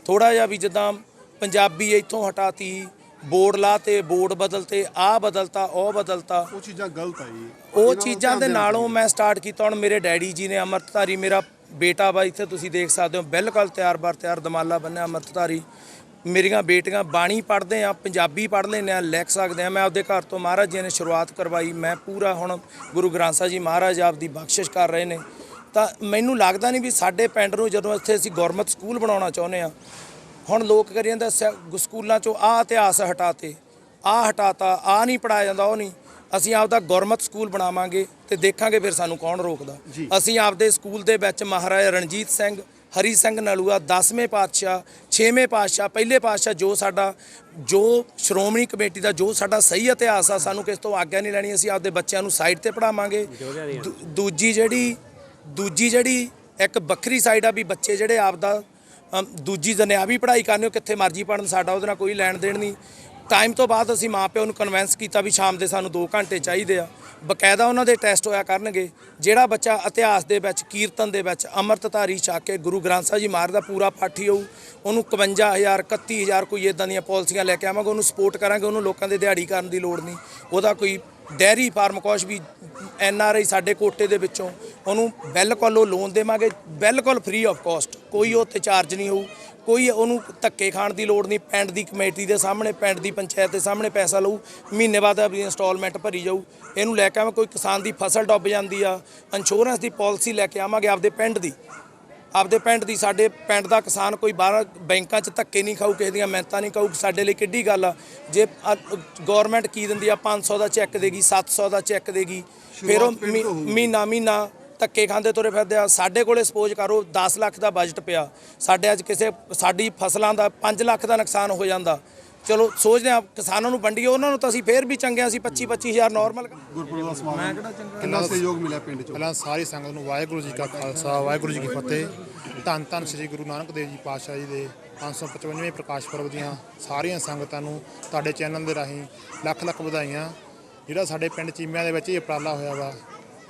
ਥੋੜਾ ਜਿਹਾ ਵੀ ਜਿੱਦਾਂ ਪੰਜਾਬੀ ਇੱਥੋਂ ਹਟਾਤੀ ਬੋਰਡ ਲਾ ਤੇ ਬੋਰਡ ਬਦਲਤੇ ਆ ਬਦਲਤਾ ਉਹ ਬਦਲਤਾ। ਉਹ ਚੀਜ਼ਾਂ ਗਲਤ ਆ ਜੀ। ਉਹ ਚੀਜ਼ਾਂ ਦੇ ਨਾਲੋਂ ਮੈਂ ਸਟਾਰਟ ਕੀਤਾ ਹੁਣ ਮੇਰੇ ਡੈਡੀ ਜੀ ਨੇ ਅੰਮ੍ਰਿਤਧਾਰੀ ਮੇਰਾ ਬੇਟਾ ਵਾ ਇੱਥੇ ਤੁਸੀਂ ਦੇਖ ਸਕਦੇ ਹੋ ਬਿਲਕੁਲ ਤਿਆਰ ਬਰ ਤਿਆਰ ਦਮਾਲਾ ਬੰਨਿਆ ਅੰਮ੍ਰਿਤਧਾਰੀ। ਮੇਰੀਆਂ ਬੇਟੀਆਂ ਬਾਣੀ ਪੜ੍ਹਦੇ ਆ ਪੰਜਾਬੀ ਪੜ੍ਹ ਲੈਂਦੇ ਆ ਲਿਖ ਸਕਦੇ ਆ। ਮੈਂ ਆਪਦੇ ਘਰ ਤੋਂ ਮਹਾਰਾਜ ਜੀ ਨੇ ਸ਼ੁਰੂਆਤ ਕਰਵਾਈ। ਮੈਂ ਪੂਰਾ ਹੁਣ ਗੁਰੂ ਗ੍ਰੰਥ ਸਾਹਿਬ ਜੀ ਮਹਾਰਾਜ ਆਪ ਦੀ ਬਖਸ਼ਿਸ਼ ਕਰ ਰਹੇ ਨੇ। ਤਾਂ ਮੈਨੂੰ ਲੱਗਦਾ ਨਹੀਂ ਵੀ ਸਾਡੇ ਪਿੰਡ ਨੂੰ ਜਦੋਂ ਇੱਥੇ ਅਸੀਂ ਗੁਰਮਤ ਸਕੂਲ ਬਣਾਉਣਾ ਚਾਹੁੰਦੇ ਆ ਹੁਣ ਲੋਕ ਕਰੀ ਜਾਂਦੇ ਸਕੂਲਾਂ ਚੋਂ ਆਹ ਇਤਿਹਾਸ ਹਟਾਤੇ ਆਹ ਹਟਾਤਾ ਆਹ ਨਹੀਂ ਪੜਾਇਆ ਜਾਂਦਾ ਉਹ ਨਹੀਂ। ਅਸੀਂ ਆਪਦਾ ਗੁਰਮਤ ਸਕੂਲ ਬਣਾਵਾਂਗੇ ਤੇ ਦੇਖਾਂਗੇ ਫਿਰ ਸਾਨੂੰ ਕੌਣ ਰੋਕਦਾ। ਅਸੀਂ ਆਪਦੇ ਸਕੂਲ ਦੇ ਵਿੱਚ ਮਹਾਰਾਜਾ ਰਣਜੀਤ ਸਿੰਘ ਹਰੀ ਸਿੰਘ ਨਲੂਆ 10ਵੇਂ ਪਾਤਸ਼ਾਹ 6ਵੇਂ ਪਾਤਸ਼ਾਹ ਪਹਿਲੇ ਪਾਤਸ਼ਾਹ ਜੋ ਸਾਡਾ ਜੋ ਸ਼੍ਰੋਮਣੀ ਕਮੇਟੀ ਦਾ ਜੋ ਸਾਡਾ ਸਹੀ ਇਤਿਹਾਸ ਆ ਸਾਨੂੰ ਕਿਸ ਤੋਂ ਆਗਿਆ ਨਹੀਂ ਲੈਣੀ ਅਸੀਂ ਆਪਦੇ ਬੱਚਿਆਂ ਨੂੰ ਸਾਈਡ ਤੇ ਪੜਾਵਾਂਗੇ ਦੂਜੀ ਜਿਹੜੀ ਦੂਜੀ ਜਿਹੜੀ ਇੱਕ ਵੱਖਰੀ ਸਾਈਡ ਆ ਵੀ ਬੱਚੇ ਜਿਹੜੇ ਆਪਦਾ ਦੂਜੀ ਦੁਨਿਆਵੀ ਪੜ੍ਹਾਈ ਕਰਨੀ ਹੋ ਕਿੱਥੇ ਮਰਜ਼ੀ ਪੜਨ ਸਾਡਾ ਉਹਦੇ ਨਾਲ ਕੋਈ ਲੈਣ ਦੇਣ ਨਹੀਂ। ਟਾਈਮ ਤੋਂ ਬਾਅਦ ਅਸੀਂ ਮਾਪਿਆਂ ਨੂੰ ਕਨਵਿੰਸ ਕੀਤਾ ਵੀ ਸ਼ਾਮ ਦੇ ਸਾਨੂੰ 2 ਘੰਟੇ ਚਾਹੀਦੇ ਆ। ਬਕਾਇਦਾ ਉਹਨਾਂ ਦੇ ਟੈਸਟ ਹੋਇਆ ਕਰਨਗੇ। ਜਿਹੜਾ ਬੱਚਾ ਇਤਿਹਾਸ ਦੇ ਵਿੱਚ, ਕੀਰਤਨ ਦੇ ਵਿੱਚ, ਅੰਮ੍ਰਿਤਧਾਰੀ ਛਕ ਕੇ ਗੁਰੂ ਗ੍ਰੰਥ ਸਾਹਿਬ ਜੀ ਮਹਾਰਾਜ ਦਾ ਪੂਰਾ ਪਾਠੀ ਹੋਊ, ਉਹਨੂੰ 51000 31000 ਕੋਈ ਇਦਾਂ ਦੀਆਂ ਪਾਲਿਸੀਆਂ ਲੈ ਕੇ ਆਵਾਂਗੇ, ਉਹਨੂੰ ਸਪੋਰਟ ਕਰਾਂਗੇ, ਉਹਨੂੰ ਲੋਕਾਂ ਦੇ ਦਿਹਾੜੀ ਕਰਨ ਦੀ ਲੋੜ ਨਹੀਂ। ਉਹਦਾ ਕੋਈ ਡੈਰੀ ਫਾਰਮ ਕੁਛ ਵੀ ਐਨ ਆਰ ਆਈ ਸਾਡੇ ਕੋਟੇ ਦੇ ਵਿੱਚੋਂ, ਉਹਨੂੰ ਬਿਲਕੁਲ ਉਹ ਲੋਨ ਦੇਵਾਂਗੇ, ਬਿਲਕੁਲ ਫ੍ਰੀ ਆਫ ਕਾਸਟ ਕੋਈ ਉਹ ਤੇ ਚਾਰਜ ਨਹੀਂ ਹੋਊ, ਕੋਈ ਉਹਨੂੰ ਧੱਕੇ ਖਾਣ ਦੀ ਲੋੜ ਨਹੀਂ, ਪਿੰਡ ਦੀ ਕਮੇਟੀ ਦੇ ਸਾਹਮਣੇ, ਪਿੰਡ ਦੀ ਪੰਚਾਇਤ ਦੇ ਸਾਹਮਣੇ ਪੈਸਾ ਲਊ, ਮਹੀਨੇ ਬਾਅਦ ਆਪਣੀ ਇੰਸਟਾਲਮੈਂਟ ਭਰੀ ਜਾਊ, ਇਹਨੂੰ ਲੈ ਕੇ ਆਵਾਂ, ਕੋਈ ਕਿਸਾਨ ਦੀ ਫਸਲ ਡੁੱਬ ਜਾਂਦੀ ਆ ਇੰਸ਼ੋਰੈਂਸ ਦੀ ਪਾਲਿਸੀ ਲੈ ਕੇ ਆਵਾਂਗੇ ਆਪਦੇ ਪਿੰਡ ਦੀ। ਆਪਦੇ ਪਿੰਡ ਦੀ ਸਾਡੇ ਪਿੰਡ ਦਾ ਕਿਸਾਨ ਕੋਈ ਬਾਹਰ ਬੈਂਕਾਂ 'ਚ ਧੱਕੇ ਨਹੀਂ ਖਾਊ ਕਿਸੇ ਦੀਆਂ ਮਿਹਨਤਾਂ ਨਹੀਂ ਖਾਊ ਸਾਡੇ ਲਈ ਕਿੱਡੀ ਗੱਲ ਆ। ਜੇ ਗਵਰਨਮੈਂਟ ਕੀ ਦਿੰਦੀ ਆ 500 ਦਾ ਚੈੱਕ ਦੇਗੀ 700 ਦਾ ਚੈੱਕ ਦੇਗੀ ਫਿਰ ਉਹ ਮਹੀ- ਮਹੀਨਾ ਮਹੀਨਾ ਧੱਕੇ ਖਾਂਦੇ ਤੁਰੇ ਫਿਰਦੇ ਆ। ਸਾਡੇ ਕੋਲੇ ਸਪੋਜ਼ ਕਰੋ 10 ਲੱਖ ਦਾ ਬਜਟ ਪਿਆ। ਸਾਡੇ ਅੱਜ ਕਿਸੇ ਸਾਡੀ ਫਸਲਾਂ ਦਾ 5 ਲੱਖ ਦਾ ਨੁਕਸਾਨ ਹੋ ਜਾਂਦਾ। ਚਲੋ ਸੋਚਦੇ ਆ ਕਿਸਾਨਾਂ ਨੂੰ ਵੰਡੀਏ ਉਹਨਾਂ ਨੂੰ ਤਾਂ ਅਸੀਂ ਫੇਰ ਵੀ ਚੰਗੇ ਆ, ਅਸੀਂ 25 25000 ਨਾਰਮਲ ਗੁਰਪੁਰਬ ਦਾ ਸਮਾਗਮ ਕਿੰਨਾ ਸਹਿਯੋਗ ਮਿਲਿਆ ਪਿੰਡ ਚੋਂ? ਪਹਿਲਾਂ ਸਾਰੀ ਸੰਗਤ ਨੂੰ ਵਾਹਿਗੁਰੂ ਜੀ ਕਾ ਖਾਲਸਾ ਵਾਹਿਗੁਰੂ ਜੀ ਕੀ ਫਤਿਹ। ਧੰਨ ਧੰਨ ਸ੍ਰੀ ਗੁਰੂ ਨਾਨਕ ਦੇਵ ਜੀ ਪਾਤਸ਼ਾਹ ਜੀ ਦੇ 555ਵੇਂ ਪ੍ਰਕਾਸ਼ ਪੁਰਬ ਦੀਆਂ ਸਾਰੀਆਂ ਸੰਗਤਾਂ ਨੂੰ ਤੁਹਾਡੇ ਚੈਨਲ ਦੇ ਰਾਹੀਂ ਲੱਖ ਲੱਖ ਵਧਾਈਆਂ। ਜਿਹੜਾ ਸਾਡੇ ਪਿੰਡ ਚੀਮਿਆਂ ਦੇ ਵਿੱਚ ਇਹ ਉਪਰਾਲਾ ਹੋਇਆ ਵਾ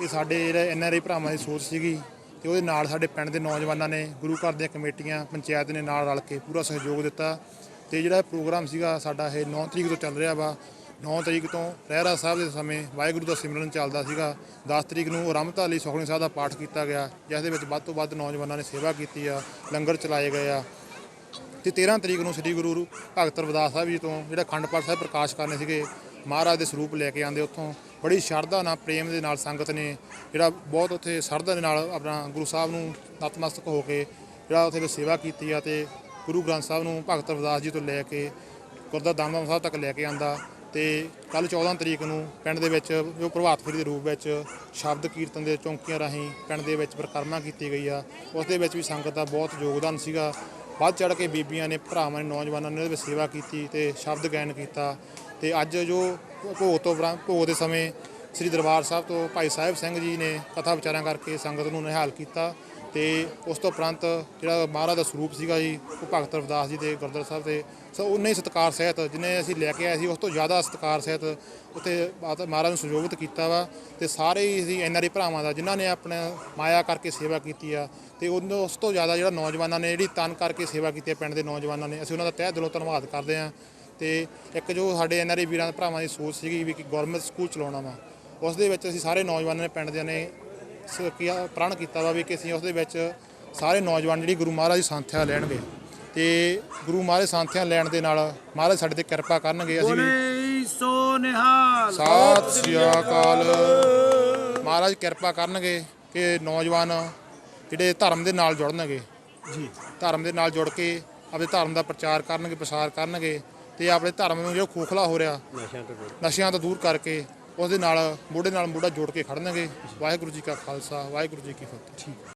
ਇਹ ਸਾਡੇ ਜਿਹੜੇ ਐਨ ਆਰ ਆਈ ਭਰਾਵਾਂ ਦੀ ਸੋਚ ਸੀਗੀ ਤੇ ਉਹਦੇ ਨਾਲ ਸਾਡੇ ਪਿੰਡ ਦੇ ਨੌਜਵਾਨਾਂ ਨੇ ਗੁਰੂ ਘਰ ਦੀਆਂ ਕਮੇਟੀਆਂ ਪੰਚਾਇਤ ਨੇ ਨਾਲ ਰਲ ਕੇ ਪੂਰਾ ਸਹਿਯੋਗ ਦਿੱਤਾ। ਤੇ ਜਿਹੜਾ ਪ੍ਰੋਗਰਾਮ ਸੀਗਾ, ਸਾਡਾ ਇਹ 9 ਤਰੀਕ ਤੋਂ ਚੱਲ ਰਿਹਾ ਵਾ। 9 ਤਰੀਕ ਤੋਂ ਰਹਿਰਾ ਸਾਹਿਬ ਦੇ ਸਮੇਂ ਵਾਹਿਗੁਰੂ ਦਾ ਸਿਮਰਨ ਚੱਲਦਾ ਸੀਗਾ। 10 ਤਰੀਕ ਨੂੰ ਰਮਤਾ ਲਈ ਸੁਖਮਨੀ ਸਾਹਿਬ ਦਾ ਪਾਠ ਕੀਤਾ ਗਿਆ, ਜਿਸ ਦੇ ਵਿੱਚ ਵੱਧ ਤੋਂ ਵੱਧ ਨੌਜਵਾਨਾਂ ਨੇ ਸੇਵਾ ਕੀਤੀ ਆ, ਲੰਗਰ ਚਲਾਏ ਗਏ ਆ। ਤੇ 13 ਤਰੀਕ ਨੂੰ ਸ੍ਰੀ ਗੁਰੂ ਭਗਤ ਰਵਿਦਾਸ ਸਾਹਿਬ ਜੀ ਤੋਂ ਜਿਹੜਾ ਖੰਡ ਪਾਠ ਸਾਹਿਬ ਪ੍ਰਕਾਸ਼ ਕਰਨੇ ਸੀਗੇ, ਮਹਾਰਾਜ ਦੇ ਸਰੂਪ ਲੈ ਕੇ ਆਂਦੇ ਉੱਥੋਂ। ਬੜੀ ਸ਼ਰਧਾ ਨਾਲ, ਪ੍ਰੇਮ ਦੇ ਨਾਲ ਸੰਗਤ ਨੇ ਜਿਹੜਾ ਬਹੁਤ ਉੱਥੇ ਸ਼ਰਧਾ ਦੇ ਨਾਲ ਆਪਣਾ ਗੁਰੂ ਸਾਹਿਬ ਨੂੰ ਨਤਮਸਤਕ ਹੋ ਕੇ ਜਿਹੜਾ ਉੱਥੇ ਸੇਵਾ ਕੀਤੀ ਆ ਤੇ ਗੁਰੂ ਗ੍ਰੰਥ ਸਾਹਿਬ ਨੂੰ ਭਗਤ ਰਵਿਦਾਸ ਜੀ ਤੋਂ ਲੈ ਕੇ ਗੁਰਦਾ ਦਮਦਮ ਸਾਹਿਬ ਤੱਕ ਲੈ ਕੇ ਆਂਦਾ ਤੇ ਕੱਲ 14 ਤਰੀਕ ਨੂੰ ਪਿੰਡ ਦੇ ਵਿੱਚ, ਜੋ ਪ੍ਰਭਾਤ ਫੇਰੀ ਦੇ ਰੂਪ ਵਿੱਚ ਸ਼ਬਦ ਕੀਰਤਨ ਦੇ ਚੌਂਕੀਆਂ ਰਾਹੀਂ ਪਿੰਡ ਦੇ ਵਿੱਚ ਪਰਿਕਰਮਾ ਕੀਤੀ ਗਈ ਆ, ਉਸ ਦੇ ਵਿੱਚ ਵੀ ਸੰਗਤ ਦਾ ਬਹੁਤ ਯੋਗਦਾਨ ਸੀਗਾ। ਵੱਧ ਚੜ ਕੇ ਬੀਬੀਆਂ ਨੇ, ਭਰਾਵਾਂ ਨੇ, ਨੌਜਵਾਨਾਂ ਨੇ ਉਹਦੇ ਵਿੱਚ ਸੇਵਾ ਕੀਤੀ ਤੇ ਸ਼ਬਦ ਗਾਇਨ ਕੀਤਾ ਤੇ ਅੱਜ ਜੋ ਭੋਗ ਤੋਂ ਉਪਰੰਤ ਭੋਗ ਦੇ ਸਮੇਂ ਸ੍ਰੀ ਦਰਬਾਰ ਸਾਹਿਬ ਤੋਂ ਭਾਈ ਸਾਹਿਬ ਸਿੰਘ ਜੀ ਨੇ ਕਥਾ ਵਿਚਾਰਾਂ ਕਰਕੇ ਸੰਗਤ ਨੂੰ ਨਿਹਾਲ ਕੀਤਾ। ਤੇ ਉਸ ਤੋਂ ਉਪਰੰਤ ਜਿਹੜਾ ਮਹਾਰਾਜ ਦਾ ਸਰੂਪ ਸੀਗਾ ਜੀ, ਉਹ ਭਗਤ ਰਵਿਦਾਸ ਜੀ ਦੇ ਗੁਰਦੁਆਰਾ ਸਾਹਿਬ ਦੇ ਸੋ ਉਨੇ ਹੀ ਸਤਿਕਾਰ ਸਹਿਤ ਜਿੰਨੇ ਅਸੀਂ ਲੈ ਕੇ ਆਏ ਸੀ, ਉਸ ਤੋਂ ਜ਼ਿਆਦਾ ਸਤਿਕਾਰ ਸਹਿਤ ਉੱਥੇ ਮਾਤਾ- ਮਹਾਰਾਜ ਨੂੰ ਸੁਜੋਗਿਤ ਕੀਤਾ ਵਾ ਤੇ ਸਾਰੇ ਹੀ ਅਸੀਂ ਐਨਆਰਆਈ ਭਰਾਵਾਂ ਦਾ, ਜਿਨ੍ਹਾਂ ਨੇ ਆਪਣਾ ਮਾਇਆ ਕਰਕੇ ਸੇਵਾ ਕੀਤੀ ਆ ਤੇ ਉਹਨੂੰ ਉਸ ਤੋਂ ਜ਼ਿਆਦਾ ਜਿਹੜਾ ਨੌਜਵਾਨਾਂ ਨੇ ਜਿਹੜੀ ਤਨ ਕਰਕੇ ਸੇਵਾ ਕੀਤੀ ਹੈ ਪਿੰਡ ਦੇ ਨੌਜਵਾਨਾਂ ਨੇ, ਅਸੀਂ ਉਹਨਾਂ ਦਾ ਤਹਿ ਦਿਲੋਂ ਧੰਨਵਾਦ ਕਰਦੇ ਹਾਂ ਤੇ ਇੱਕ ਜੋ ਸਾਡੇ ਐਨਆਰਆਈ ਵੀਰਾਂ ਭਰਾਵਾਂ ਦੀ ਸੋਚ ਸੀਗੀ ਵੀ ਕਿ ਗਵਰਨਮੈਂਟ ਸਕੂਲ ਚਲਾਉਣਾ ਵਾ, ਉਸ ਦੇ ਵਿੱਚ ਅਸੀਂ ਸਾਰੇ ਨੌਜਵਾਨਾਂ ਨੇ, ਪਿੰਡ ਦੇ ਨੇ ਸ- ਕੀਆ ਪ੍ਰਣ ਕੀਤਾ ਵਾ ਵੀ ਕਿ ਅਸੀਂ ਉਸ ਦੇ ਵਿੱਚ ਸਾਰੇ ਨੌਜਵਾਨ ਜਿਹੜੀ ਗੁਰੂ ਮਹਾਰਾਜ ਦੀ ਸੰਥਿਆ ਲੈਣਗੇ। ਤੇ ਗੁਰੂ ਮਹਾਰਾਜ ਸੰਥਿਆ ਲੈਣ ਦੇ ਨਾਲ ਮਹਾਰਾਜ ਸਾਡੇ ਤੇ ਕਿਰਪਾ ਕਰਨਗੇ ਅਸੀਂ ਵੀ ਸੋ ਨਿਹਾਲ। ਸਤਿ ਸ੍ਰੀ ਅਕਾਲ। ਮਹਾਰਾਜ ਕਿਰਪਾ ਕਰਨਗੇ ਕਿ ਨੌਜਵਾਨ ਜਿਹੜੇ ਧਰਮ ਦੇ ਨਾਲ ਜੁੜਨਗੇ। ਜੀ। ਧਰਮ ਦੇ ਨਾਲ ਜੁੜ ਕੇ ਆਪਣੇ ਧਰਮ ਦਾ ਪ੍ਰਚਾਰ ਕਰਨਗੇ ਪ੍ਰਸਾਰ ਕਰਨਗੇ ਤੇ ਆਪਣੇ ਧਰਮ ਨੂੰ ਜਿਹੜਾ ਖੋਖਲਾ ਹੋ ਰਿਹਾ ਨਸ਼ਿਆਂ ਤੋਂ ਦੂਰ ਕਰਕੇ ਉਸ ਨਾਲ ਮੋਢੇ ਨਾਲ ਮੋਢਾ ਜੋੜ ਕੇ ਖੜਨਗੇ ਵਾਹਿਗੁਰੂ ਜੀ ਕਾ ਖਾਲਸਾ, ਵਾਹਿਗੁਰੂ ਜੀ ਕੀ ਫਤਿਹ। ਠੀਕ।